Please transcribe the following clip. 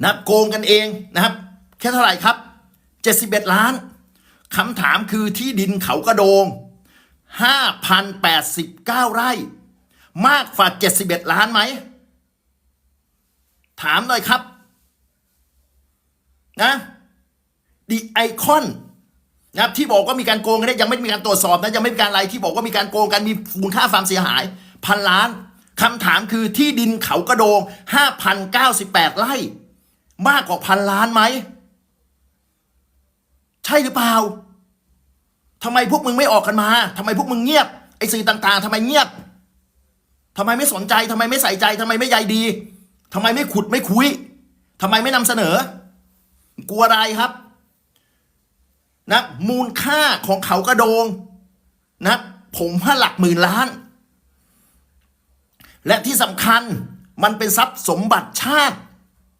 นะครับโกงกันเองนะครับ แค่เท่าไหร่ครับ 71 ล้านคำถามคือที่ดินเขากระโดง 5,089 ไร่ มากกว่า 71 ล้านไหม ถามหน่อยครับนะดีไอคอนนะครับที่บอกว่ามีการโกงกันเนี่ยยังไม่มีการตรวจสอบนะยังไม่มีการอะไรที่บอกว่ามีการโกงกันมีมูลค่าความเสียหาย พันล้านคำถามคือที่ดินเขากระโดง 5,098 ไร่ มากกว่าพันล้านไหม ใช่หรือเปล่าทำไมพวกมึงไม่ออกกันมาทำไมพวกมึงเงียบไอ้สื่อต่าง ๆทำไมเงียบทำไมไม่สนใจทำไมไม่ใส่ใจทำไมไม่ใยดีทำไมไม่ขุดไม่คุยทำไมไม่นำเสนอ กลัวอะไรครับนะมูลค่าของเขากระโดงนะผมว่าหลักหมื่นล้าน และที่สำคัญมันเป็นทรัพย์สมบัติชาติ